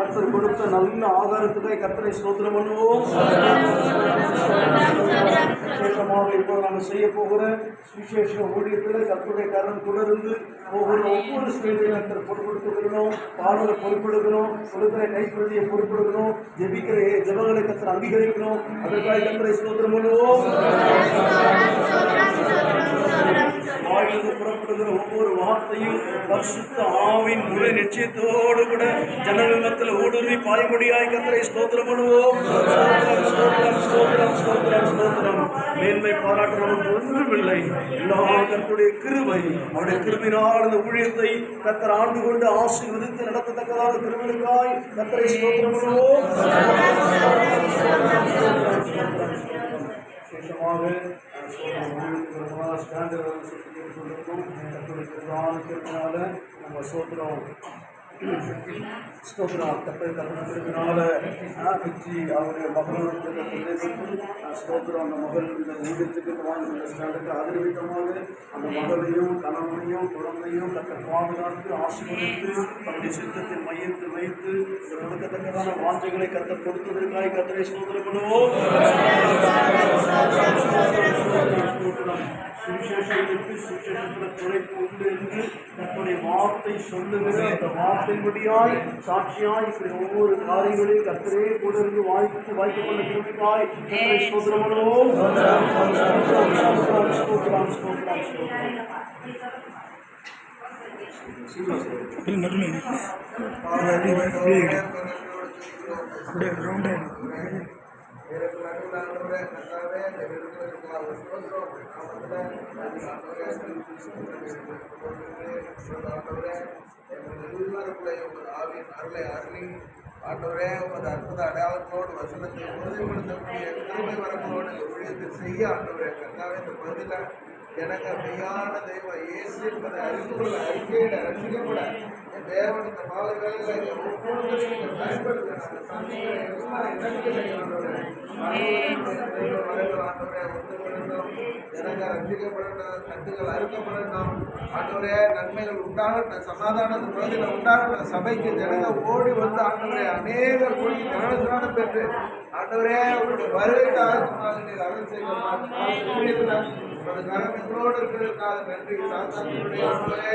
கர்த்தர் கொடுத்த நல்ல ஆகாரத்துக்காக கர்த்தரை ஸ்தோத்திரம் பண்ணுவோம். விசேஷமாக இப்போ நாங்கள் செய்ய போகிற சுவிசேஷ ஊழியத்தில் கர்த்தருடைய கரம் தொடர்ந்து ஒவ்வொரு ஒவ்வொரு ஸ்டேஜையும் கர்த்தர் பொறுப்படுத்துகிறோம் பாடலை பொறுப்பெடுக்கணும் கொடுக்கிற கைப்பிரதியை பொறுப்பெடுக்கணும் ஜெபிக்கிற ஜெபங்களை கர்த்தர் அங்கீகரிக்கணும். அதற்காக கர்த்தரை ஸ்தோத்திரம் பண்ணுவோம். வாயிலிருந்து புறப்படுகிற ஒவ்வொரு வார்த்தையும் பரிசுத்த ஆவின் முறை நிச்சயத்தோடு கூட ஜனநலத்தில் ஊடுருவி பாய்மொழியாய் கத்தரை ஸ்தோத்திரம் பண்ணுவோம். ஸ்தோத்திரம், ஸ்தோத்திரம், ஸ்தோத்திரம், ஸ்தோத்திரம், ஸ்தோத்திரம். மேன்மை பாராட்டுறவன் ஒன்றுமில்லை. எல்லா கர்த்தருடைய கிருவை அவருடைய கிருமினால் அந்த ஊழியத்தை கத்தர் ஆண்டு கொண்டு ஆசீர்வதித்து நடத்தத்தக்கதான கிருபனுக்காய் கத்தரை ஸ்தோத்திரம் பண்ணுவோம். விசேஷமாக ஸ்டாண்டர்ட் சொல்லியிருக்கோம் கத்தருடைய பிரதான கிருபினால நம்ம சோத்திரம் ஸ்தோத்திரம் கத்தர் கத்தனால வெற்றி அவருடைய மகளுக்கு ஸ்தோத்திரம் அந்த மகள் இந்த ஊழியத்துக்கு இந்த ஸ்டாண்டுக்கு ஆதரவித்தமாக அந்த மகளையும் கணவனையும் குழந்தையும் கத்தர் பாதுகாத்து ஆசீர்வதித்து தன்னுடைய சித்தத்தில் மையத்து வைத்து இந்த கொடுக்கத்தக்கதான வாஞ்சைகளை கத்தர் கொடுத்ததற்காக கத்தரை ஸ்தோத்திரம் பண்ணுவோம் சுவிசேஷத்திற்கு சுவிசேஷத்தில் துணைப்பு உண்டு என்று தன்னுடைய வார்த்தை சொல்லுகிற அந்த வார்த்தைப்படியாய் சாட்சியாய் இப்படி ஒவ்வொரு காரியங்களையும் கத்தரே கூட இருந்து வாய்ப்பு வாய்ப்பு கொண்ட திரும்பிக்காய் கத்தரை ஸ்தோத்திரம் பண்ணுவோம் ஸ்தோத்திரம், ஸ்தோத்திரம், ஸ்தோத்திரம், ஸ்தோத்திரம். அப்படியே நடுவில் இருக்கு. அப்படியே அப்படியே இரு. அப்படியே ரவுண்டாக இரு. ஆண்டவரே உமது அற்புத அடையாளத்தோடு வசனத்தை உறுதிப்படுத்தக்கூடிய கிருபை வரங்களோடு ஊழியத்தை செய்ய ஆண்டவரே கர்த்தாவே இந்த பகுதியில் எனக்கு மெய்யான தெய்வம் இயேசு என்பதை அறிந்து கொள்ள அறிக்கையிட ரசிக்கப்பட. என் தேவன் இந்த மாலை வேலையில் ரசிக்கப்படட்டும் கட்டுகள் அறுக்கப்படட்டும். ஆண்டவரே நன்மைகள் உண்டாகட்டும் சமாதான இந்த பகுதியில் உண்டாகட்டும். சபைக்கு ஜனங்க ஓடி வந்து ஆண்டவரே அநேக கூடி ஞானஸ்நானம் பெற்று ஆண்டவரே உங்களுடைய வருகைக்கு அருள் செய்ய கரம் எங்களோடு இருக்கிறதுக்காக நன்றி. சாத்தானுடைய ஆண்டவரே